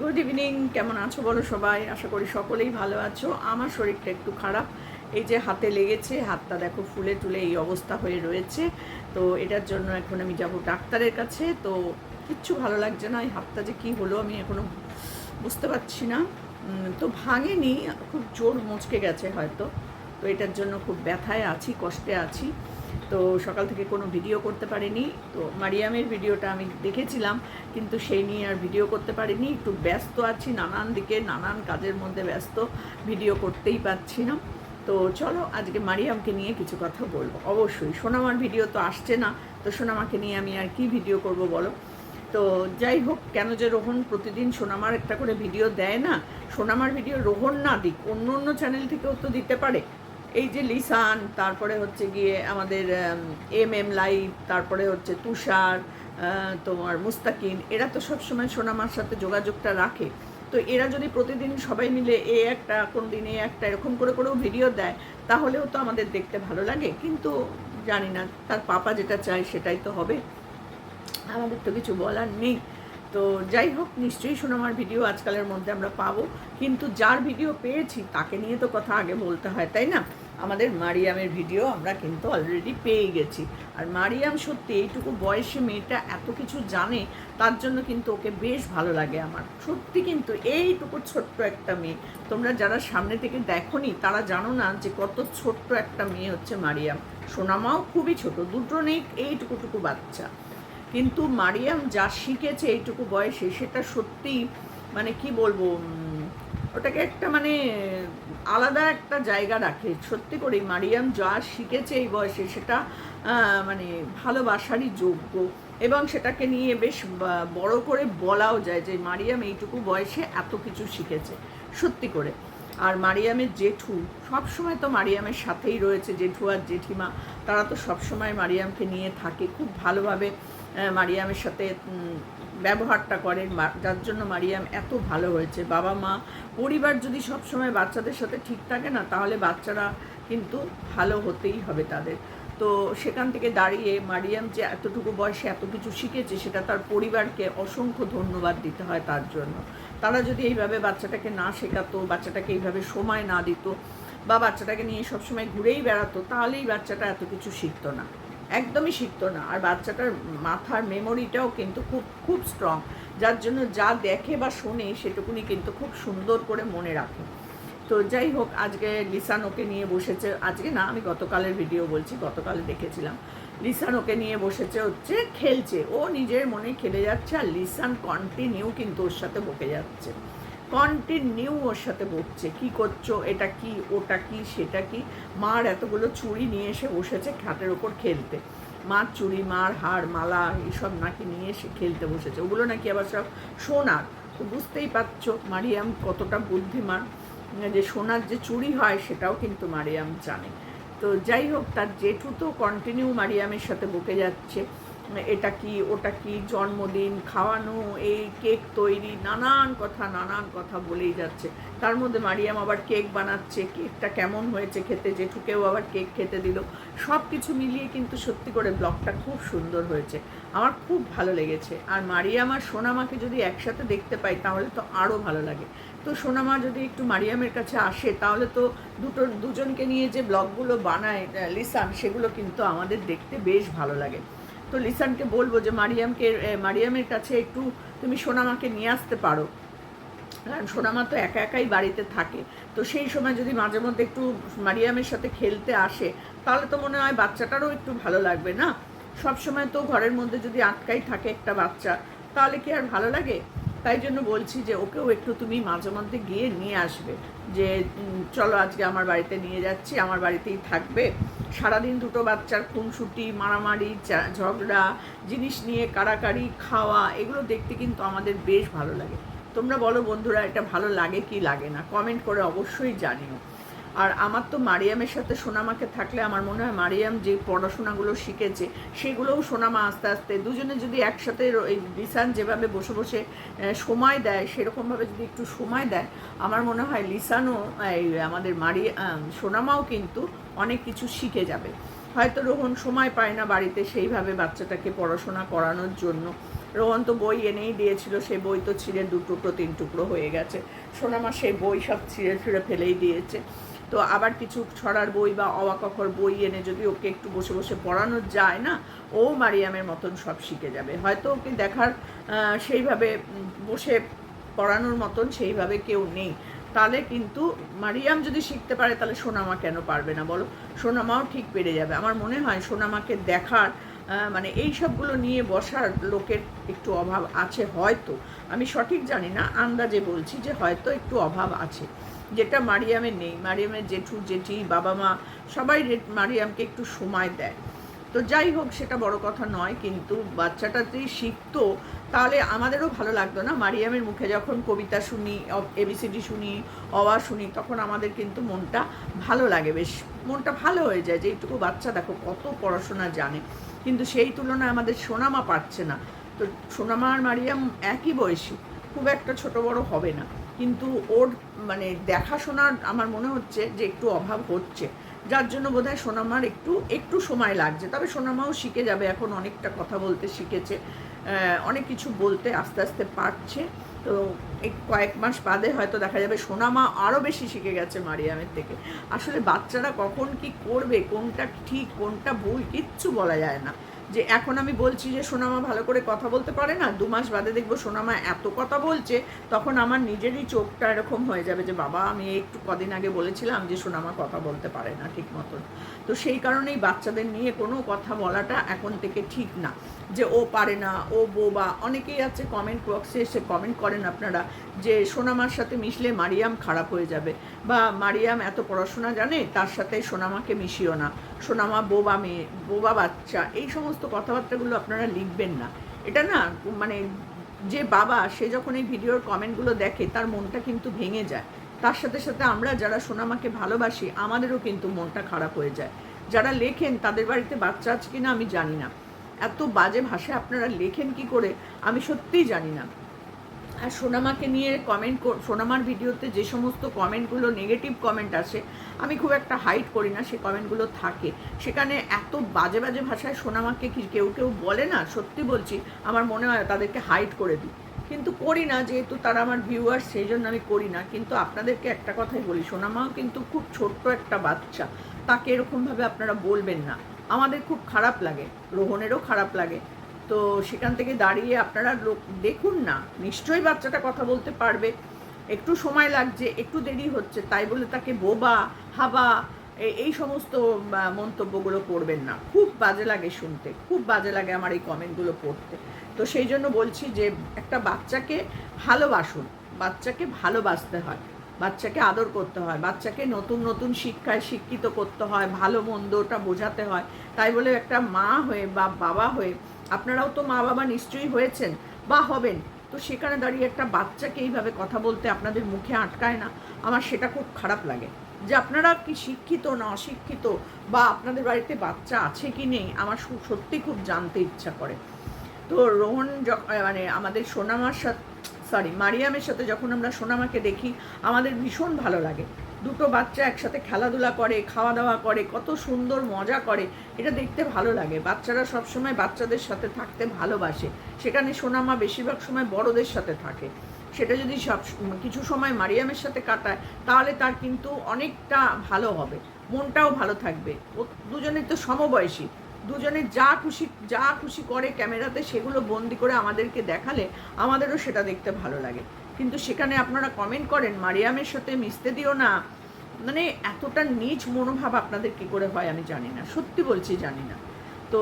Good evening কেমন আছো বলো সবাই? আশা করি সকলেই ভালো আছো। আমার শরীরটা একটু খারাপ। এই যে হাতে লেগেছে, হাতটা দেখো ফুলে টুলে এই অবস্থা হয়ে রয়েছে। তো এটার জন্য এখন আমি যাব ডাক্তারের কাছে। তো কিচ্ছু ভালো লাগছে না। এই হাতটা যে কী হলো আমি এখনও বুঝতে পারছি না। তো ভাঙেনি, খুব জোর মুচকে গেছে হয়তো। তো এটার জন্য খুব ব্যথায় আছি, কষ্টে আছি। তো সকাল থেকে কোনো ভিডিও করতে পারিনি। তো মারিয়ামের ভিডিওটা আমি দেখেছিলাম, কিন্তু সেই নিয়ে আর ভিডিও করতে পারিনি। একটু ব্যস্ত আছি, নানান দিকে, নানান কাজের মধ্যে ব্যস্ত, ভিডিও করতেই পারছি না। তো চলো, আজকে মারিয়ামকে নিয়ে কিছু কথা বলব। অবশ্যই, সোনামার ভিডিও তো আসছে না, তো সোনামাকে নিয়ে আমি আর কি ভিডিও করব বলো? তো যাই হোক, কেন যে রোহন প্রতিদিন সোনামার একটা করে ভিডিও দেয় না? সোনামার ভিডিও রোহন না দিক, অন্য অন্য চ্যানেল থেকেও তো দিতে পারে। এই যে লিসান, তারপরে হচ্ছে গিয়ে আমাদের এম এম লাইভ তারপরে হচ্ছে তুষার তোমার মুস্তাকিন, এরা তো সবসময় সোনামার সাথে যোগাযোগটা রাখে। তো এরা যদি প্রতিদিন সবাই মিলে এ একটা কোন দিন এ একটা, এরকম করে করেও ভিডিও দেয়, তাহলেও তো আমাদের দেখতে ভালো লাগে। কিন্তু জানি না, তার পাপা যেটা চায় সেটাই তো হবে। আমাদের তো কিছু বলার নেই। তো যাই হোক, নিশ্চয়ই সোনামার ভিডিও আজকালের মধ্যে আমরা পাবো। কিন্তু যার ভিডিও পেয়েছি, তাকে নিয়ে তো কথা আগে বলতে হয়, তাই না? আমাদের মারিয়ামের ভিডিও আমরা কিন্তু অলরেডি পেয়ে গেছি। আর মারিয়াম সত্যি এইটুকু বয়সে মেয়েটা এত কিছু জানে, তার জন্য কিন্তু ওকে বেশ ভালো লাগে আমার। সত্যি কিন্তু এইটুকু ছোট্ট একটা মেয়ে। তোমরা যারা সামনে থেকে দেখোনি, তারা জানো না যে কত ছোট্ট একটা মেয়ে হচ্ছে মারিয়াম। সোনামাও খুবই ছোট, দুটো নেই এইটুকুটুকু বাচ্চা। কিন্তু মারিয়াম যা শিখেছে এইটুকু বয়সে, সেটা সত্যিই মানে কি বলব ওটাকে একটা মানে আলাদা একটা জায়গা রাখে। সত্যি করে মারিয়াম যা শিখেছে এই বয়সে সেটা মানে ভালোবাসারই যোগ্য এবং সেটাকে নিয়ে বেশ বড় করে বলাও যায় যে মারিয়াম এইটুকু বয়সে এত কিছু শিখেছে, সত্যি করে। আর মারিয়ামের জেঠু, সবসময় তো মারিয়ামের সাথেই রয়েছে জেঠু আর জেঠিমা। তারা তো সবসময় মারিয়ামকে নিয়ে থাকে। খুব ভালোভাবে মারিয়ামের সাথে ব্যবহারটা করেন যার জন্য মারিয়াম এত ভালো হয়েছে। বাবা মা, পরিবার যদি সবসময় বাচ্চাদের সাথে ঠিক থাকে না, তাহলে বাচ্চারা কিন্তু ভালো হতেই হবে তাদের। তো সেখান থেকে দাঁড়িয়ে মারিয়াম যে এতটুকু বয়সে এত কিছু শিখেছে, সেটা তার পরিবারকে অসংখ্য ধন্যবাদ দিতে হয় তার জন্য। তারা যদি এইভাবে বাচ্চাটাকে না শেখাতো, বাচ্চাটাকে এইভাবে সময় না দিত বা বাচ্চাটাকে নিয়ে সবসময় ঘুরেই বেড়াতো, তাহলেই বাচ্চাটা এত কিছু শিখতো না। একদমই শিখতো না। আর বাচ্চাটার মাথার মেমোরিটাও কিন্তু খুব খুব স্ট্রং যার জন্য যা দেখে বা শোনে সেটুকুনি কিন্তু খুব সুন্দর করে মনে রাখে। তো যাই হোক, আজকে লিসান ওকে নিয়ে বসেছে। আজকে না, আমি গতকালের ভিডিও বলছি, গতকালে দেখেছিলাম। লিসান ওকে নিয়ে বসেছে হচ্ছে খেলছে। ও নিজের মনে খেলে যাচ্ছে আর লিসান কন্টিনিউ কিন্তু ওর সাথে বকে যাচ্ছে। কন্টিনিউ ওর সাথে বকছে। কি করছ? এটা কি? ওটা কি? সেটা কি? মার এতগুলো চুড়ি নিয়ে এসে বসেছে খাটের ওপর খেলতে। মার চুড়ি, মার হার, মালা এইসব নাকি নিয়ে এসে খেলতে বসেছে। ওগুলো নাকি আবার সব সোনার। তো বুঝতেই পারছ মারিয়াম কতটা বুদ্ধিমান। যে সোনার যে চুরি হয় সেটাও কিন্তু মারিয়াম জানে। তো যাই হোক, তার জেঠু তো কন্টিনিউ মারিয়ামের সাথে বকে যাচ্ছে। এটা কি, ওটা কি, জন্মদিন, খাওয়ানো, এই কেক তৈরি, নানান কথা নানান কথা বলেই যাচ্ছে। তার মধ্যে মারিয়াম আবার কেক বানাচ্ছে, কেকটা কেমন হয়েছে খেতে, জেঠুকেও আবার কেক খেতে দিল। সব কিছু মিলিয়ে কিন্তু সত্যি করে ব্লগটা খুব সুন্দর হয়েছে। আমার খুব ভালো লেগেছে। আর মারিয়াম আর সোনামাকে যদি একসাথে দেখতে পাই, তাহলে তো আরও ভালো লাগে। তো সোনামা যদি একটু মারিয়ামের কাছে আসে, তাহলে তো দুটো, দুজনকে নিয়ে যে ব্লগগুলো বানায় লিসান, সেগুলো কিন্তু আমাদের দেখতে বেশ ভালো লাগে। তো লিসানকে বলব যে মারিয়ামকে মারিয়ামের কাছে একটু তুমি সোনামাকে নিয়ে আসতে পারো। কারণ সোনামা তো একা একাই বাড়িতে থাকে। তো সেই সময় যদি মাঝে মধ্যে একটু মারিয়ামের সাথে খেলতে আসে, তাহলে তো মনে হয় বাচ্চাটারও একটু ভালো লাগবে না? সব সময় তো ঘরের মধ্যে যদি আটকাই থাকে একটা বাচ্চা, তাহলে কি আর ভালো লাগে? তাই জন্য বলছি যে ওকেও একটু তুমি মাঝে মধ্যে গিয়ে নিয়ে আসবে। যে চলো আজকে আমার বাড়িতে নিয়ে যাচ্ছি, আমার বাড়িতেই থাকবে। সারাদিন দুটো বাচ্চার খুনসুটি, মারামারি ঝগড়া, জিনিস নিয়ে কাড়াকাড়ি, খাওয়া, এগুলো দেখতে কিন্তু আমাদের বেশ ভালো লাগে। তোমরা বলো বন্ধুরা, এটা ভালো লাগে কি লাগে না? কমেন্ট করে অবশ্যই জানিও। আর আমার তো মারিয়ামের সাথে সোনামাকে থাকলে আমার মনে হয় মারিয়াম যে পড়াশোনাগুলো শিখেছে, সেগুলোও সোনামা আস্তে আস্তে দুজনে যদি একসাথে লিসান যেভাবে বসে বসে সময় দেয়, সেরকমভাবে যদি একটু সময় দেয়, আমার মনে হয় লিসানও, এই আমাদের মারিয়া সোনামাও কিন্তু অনেক কিছু শিখে যাবে। হয়তো রোহন সময় পায় না বাড়িতে সেইভাবে বাচ্চাটাকে পড়াশোনা করানোর জন্য। রোহন তো বই এনেই দিয়েছিল সেই বই তো ছিঁড়ে দু টুকরো তিন টুকরো হয়ে গেছে। সোনামা সেই বই সব ছিঁড়ে ছিঁড়ে ফেলেই দিয়েছে। তো আবার কিছু ছড়ার বই বা অবাকখর বই এনে যদি ওকে একটু বসে বসে পড়ানো যায় না, ও মারিয়ামের মতন সব শিখে যাবে। হয়তো ওকে দেখার সেইভাবে বসে পড়ানোর মতন সেইভাবে কেউ নেই। তাহলে কিন্তু মারিয়াম যদি শিখতে পারে, তাহলে সোনামা কেন পারবে না বলো? সোনামাও ঠিক পেরে যাবে। আমার মনে হয় সোনামাকে দেখার মানে এই সবগুলো নিয়ে বসার লোকের একটু অভাব আছে হয়তো। আমি সঠিক জানি না, আন্দাজে বলছি যে হয়তো একটু অভাব আছে। যেটা মারিয়ামের নেই। মারিয়ামের জেঠু, জেঠি, বাবা মা সবাই মারিয়ামকে একটু সময় দেয়। তো যাই হোক, সেটা বড় কথা নয়, কিন্তু বাচ্চাটা যদি শিখতো, তাহলে আমাদেরও ভালো লাগতো না। মারিয়ামের মুখে যখন কবিতা শুনি এবিসিডি শুনি অওয়া শুনি, তখন আমাদের কিন্তু মনটা ভালো লাগে। বেশ মনটা ভালো হয়ে যায় যে, এইটুকু বাচ্চা দেখো, কত পড়াশোনা জানে। কিন্তু সেই তুলনায় আমাদের সোনামা পারছে না। তো সোনামা আর মারিয়াম একই বয়সী, খুব একটা ছোট বড় হবে না। কিন্তু ওর মানে দেখাশোনার আমার মনে হচ্ছে যে একটু অভাব হচ্ছে। যার জন্য বোধহয় সোনামার একটু একটু সময় লাগছে। তবে সোনামাও শিখে যাবে, এখন অনেকটা কথা বলতে শিখেছে অনেক কিছু বলতে আস্তে আস্তে পারছে। তো কয়েক মাস বাদে হয়তো দেখা যাবে সোনামা আরও বেশি শিখে গেছে মারিয়ামের থেকে। আসলে বাচ্চারা কখন কি করবে, কোনটা ঠিক, কোনটা ভুল, কিচ্ছু বলা যায় না। যে এখন আমি বলছি যে সোনামা ভালো করে কথা বলতে পারে না, দু মাস বাদে দেখব সোনামা এত কথা বলছে, তখন আমার নিজেরই চোখটা এরকম হয়ে যাবে যে বাবা, আমি একটু কদিন আগে বলেছিলাম যে সোনামা কথা বলতে পারে না ঠিক মতন। তো সেই কারণেই বাচ্চাদের নিয়ে কোনো কথা বলাটা এখন থেকে ঠিক না। যে ও পারে না, ও বোবা, অনেকেই আছে কমেন্ট বক্সে এসে কমেন্ট করেন আপনারা যে সোনামার সাথে মিশলে মারিয়াম খারাপ হয়ে যাবে বা মারিয়াম এত পড়াশোনা জানে তার সাথে সোনামাকে মিশিও না, সোনামা বোবা মেয়ে, বোবা বাচ্চা, এই সমস্ত কথাবার্তাগুলো আপনারা লিখবেন না। এটা না মানে যে বাবা, সে যখন এই ভিডিওর কমেন্টগুলো দেখে তার মনটা কিন্তু ভেঙে যায়। তার সাথে সাথে আমরা যারা সোনামাকে ভালোবাসি, আমাদেরও কিন্তু মনটা খারাপ হয়ে যায়। যারা লেখেন, তাদের বাড়িতে বাচ্চা আছে কিনা আমি জানি না। এত বাজে ভাষায় আপনারা লেখেন কি করে, আমি সত্যিই জানি না। আর সোনামাকে নিয়ে কমেন্ট সোনামার ভিডিওতে যে সমস্ত কমেন্টগুলো নেগেটিভ কমেন্ট আসে আমি খুব একটা হাইট করি না, সে কমেন্টগুলো থাকে। সেখানে এত বাজে বাজে ভাষায় সোনামাকে কি কেউ কেউ বলে না? সত্যি বলছি, আমার মনে হয় তাদেরকে হাইট করে দিই। কিন্তু করি না, যেহেতু তারা আমার ভিউয়ার সেই জন্য আমি করি না। কিন্তু আপনাদেরকে একটা কথাই বলি, সোনামাও কিন্তু খুব ছোট্ট একটা বাচ্চা। তাকে এরকমভাবে আপনারা বলবেন না। আমাদের খুব খারাপ লাগে, রোহনেরও খারাপ লাগে। তো সেখান থেকে দাঁড়িয়ে আপনারা লোক, দেখুন না, নিশ্চয়ই বাচ্চাটা কথা বলতে পারবে। একটু সময় লাগছে, একটু দেরি হচ্ছে, তাই বলে তাকে বোবা, হাবা এই সমস্ত মন্তব্যগুলো করবেন না। খুব বাজে লাগে শুনতে, খুব বাজে লাগে আমার এই কমেন্টগুলো পড়তে। তো সেই জন্য বলছি যে, একটা বাচ্চাকে ভালোবাসুন, বাচ্চাকে ভালোবাসতে হয়। বাচ্চাকে আদর করতে হয়, বাচ্চাকে নতুন নতুন শিক্ষায় শিক্ষিত করতে হয়, ভালো মন্দটা বোঝাতে হয়। তাই বলে একটা মা হয়ে বা বাবা হয়ে আপনারাও তো মা বাবা নিশ্চয়ই হয়েছেন বা হবেন। তো সেখানে দাঁড়িয়ে একটা বাচ্চাকে এইভাবে কথা বলতে আপনাদের মুখে আটকায় না। আমার সেটা খুব খারাপ লাগে। যে আপনারা কি শিক্ষিত না অশিক্ষিত বা আপনাদের বাড়িতে বাচ্চা আছে কি নেই, আমার সত্যি খুব জানতে ইচ্ছা করে। তো রোহন মানে আমাদের সোনামার সাথে সরি মারিয়ামের সাথে যখন আমরা সোনামাকে দেখি, আমাদের ভীষণ ভালো লাগে। দুটো বাচ্চা একসাথে খেলাধুলা করে খাওয়া দাওয়া করে, কত সুন্দর মজা করে, এটা দেখতে ভালো লাগে। বাচ্চারা সবসময় বাচ্চাদের সাথে থাকতে ভালোবাসে। সেখানে সোনামা বেশিরভাগ সময় বড়দের সাথে থাকে। সেটা যদি সব কিছু সময় মারিয়ামের সাথে কাটায়, তাহলে তার কিন্তু অনেকটা ভালো হবে। মনটাও ভালো থাকবে। দুজনের তো সমবয়সী। দুজনে যা খুশি যা খুশি করে ক্যামেরাতে সেগুলো বন্দি করে আমাদেরকে দেখালে আমাদেরও সেটা দেখতে ভালো লাগে। কিন্তু সেখানে আপনারা কমেন্ট করেন, মারিয়ামের সাথে মিশতে দিও না। মানে এতটা নিচ মনোভাব আপনাদের কি করে হয় আমি জানি না, সত্যি বলছি জানি না। তো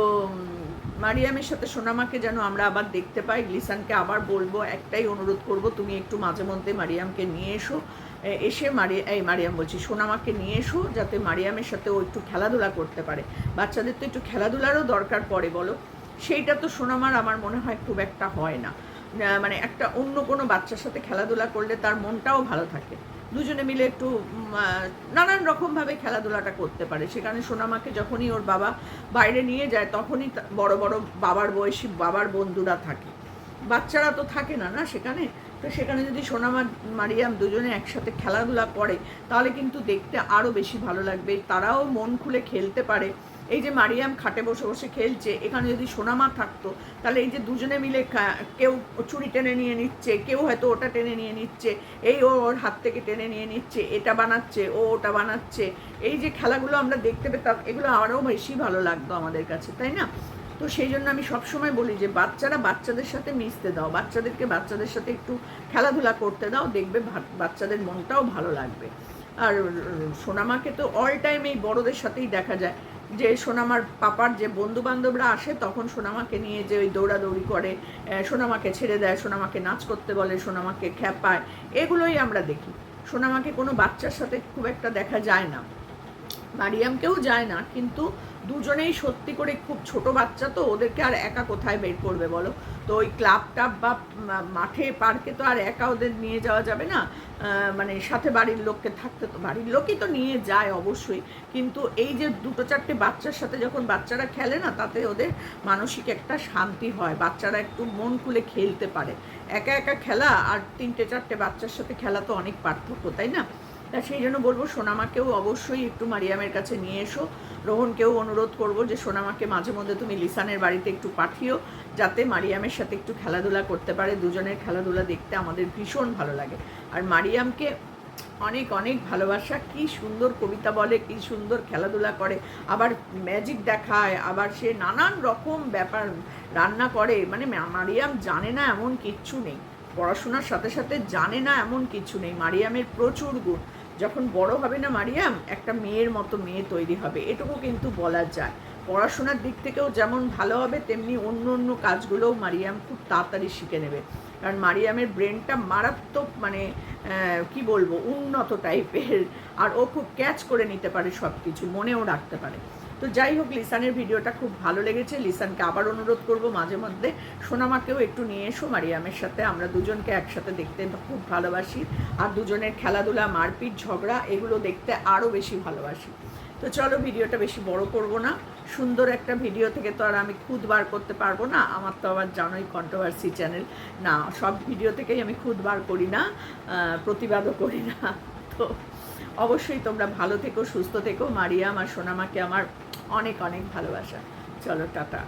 মারিয়ামের সাথে সোনামাকে যেন আমরা আবার দেখতে পাই গ্লিসানকে আবার বলব, একটাই অনুরোধ করব, তুমি একটু মাঝে মধ্যে মারিয়ামকে নিয়ে এসো। এসে মারিয়া এই মারিয়াম বলছি, সোনামাকে নিয়ে এসো যাতে মারিয়ামের সাথে ও একটু খেলাধুলা করতে পারে। বাচ্চাদের তো একটু খেলাধুলারও দরকার পড়ে, বলো? সেইটা তো সোনামার আমার মনে হয় খুব একটা হয় না। মানে একটা অন্য কোনো বাচ্চার সাথে খেলাধুলা করলে তার মনটাও ভালো থাকে। দুজনে মিলে একটু নানান রকমভাবে খেলাধুলাটা করতে পারে। সেখানে সোনামাকে যখনই ওর বাবা বাইরে নিয়ে যায়, তখনই বড় বড় বাবার বয়সী বাবার বন্ধুরা থাকে। বাচ্চারা তো থাকে না না সেখানে? তো সেখানে যদি সোনামা মারিয়াম দুজনে একসাথে খেলাধুলা করে, তাহলে কিন্তু দেখতে আরও বেশি ভালো লাগবে। তারাও মন খুলে খেলতে পারে। এই যে মারিয়াম খাটে বসে বসে খেলছে, এখানে যদি সোনামা থাকতো, তাহলে এই যে দুজনে মিলে কেউ চুরি টেনে নিয়ে নিচ্ছে, কেউ হয়তো ওটা টেনে নিয়ে নিচ্ছে, এই ও ওর হাত থেকে টেনে নিয়ে নিচ্ছে, এটা বানাচ্ছে, ও ওটা বানাচ্ছে। এই যে খেলাগুলো আমরা দেখতে পেতাম, এগুলো আরও বেশি ভালো লাগতো আমাদের কাছে, তাই না? তো সেই জন্য আমি সবসময় বলি যে বাচ্চারা বাচ্চাদের সাথে মিশতে দাও। বাচ্চাদেরকে বাচ্চাদের সাথে একটু খেলাধুলা করতে দাও, দেখবে বাচ্চাদের মনটাও ভালো লাগবে। আর সোনামাকে তো অল টাইম এই বড়দের সাথেই দেখা যায়। যে সোনামার পাপার যে বন্ধু বান্ধবরা আসে, তখন সোনামাকে নিয়ে যে ওই দৌড়াদৌড়ি করে সোনামাকে ছেড়ে দেয়, সোনামাকে নাচ করতে বলে, সোনামাকে খ্যাপায়, এগুলোই আমরা দেখি। সোনামাকে কোনো বাচ্চার সাথে খুব একটা দেখা যায় না। মারিয়ামকেও যায় না, কিন্তু দুজনেই সত্যি করে খুব ছোট বাচ্চা, তো ওদেরকে আর একা কোথায় বের করবে বলো? তো ওই ক্লাব টাব বা মাঠে, পার্কে তো আর একা ওদের নিয়ে যাওয়া যাবে না। মানে সাথে বাড়ির লোককে থাকতে তো, বাড়ির লোকই তো নিয়ে যায় অবশ্যই। কিন্তু এই যে দুটো চারটে বাচ্চার সাথে যখন বাচ্চারা খেলে না, তাতে ওদের মানসিক একটা শান্তি হয়। বাচ্চারা একটু মন খুলে খেলতে পারে। একা একা খেলা আর তিনটে চারটে বাচ্চার সাথে খেলা তো অনেক পার্থক্য, তাই না? তা সেই জন্য বলব, সোনামাকেও অবশ্যই একটু মারিয়ামের কাছে নিয়ে এসো। রোহনকেও অনুরোধ করব যে, সোনামাকে মাঝে মধ্যে তুমি লিসানের বাড়িতে একটু পাঠিও, যাতে মারিয়ামের সাথে একটু খেলাধুলা করতে পারে। দুজনের খেলাধুলা দেখতে আমাদের ভীষণ ভালো লাগে। আর মারিয়ামকে অনেক অনেক ভালোবাসা। কি সুন্দর কবিতা বলে, কি সুন্দর খেলাধুলা করে। আবার ম্যাজিক দেখায়, আবার সে নানান রকম ব্যাপার রান্না করে। মানে মারিয়াম জানে না এমন কিচ্ছু নেই। পড়াশোনার সাথে সাথে জানে না এমন কিছু নেই। মারিয়ামের প্রচুর গুণ। যখন বড় হবে না মারিয়াম, একটা মেয়ের মতো মেয়ে তৈরি হবে। এটুকু কিন্তু বলা যায়। পড়াশোনার দিক থেকেও যেমন ভালো হবে, তেমনি অন্য অন্য কাজগুলোও মারিয়াম খুব তাড়াতাড়ি শিখে নেবে। কারণ মারিয়ামের ব্রেনটা মারাত্মক মানে কি বলব, উন্নত টাইপের আর ও খুব ক্যাচ করে নিতে পারে সব কিছু মনেও রাখতে পারে। তো যাই হোক, লিসানের ভিডিওটা খুব ভালো লেগেছে। লিসানকে আবার অনুরোধ করব মাঝে মধ্যে। সোনামাকেও একটু নিয়ে এসো, মারিয়ামের সাথে। আমরা দুজনকে একসাথে দেখতে খুব ভালোবাসি। আর দুজনের খেলাধুলা, মারপিট, ঝগড়া, এগুলো দেখতে আরও বেশি ভালোবাসি। তো চলো, ভিডিওটা বেশি বড় করব না। সুন্দর একটা ভিডিও থেকে তো আর আমি খুদ বার করতে পারব না। আমার তো আবার জানোই কন্ট্রোভার্সি চ্যানেল না, সব ভিডিও থেকেই আমি খুদ বার করি না প্রতিবাদও করি না। তো অবশ্যই তোমরা ভালো থেকো, সুস্থ থেকো। মারিয়াম আর সোনামাকে আমার অনেক অনেক ভালোবাসা। চলো টাটা।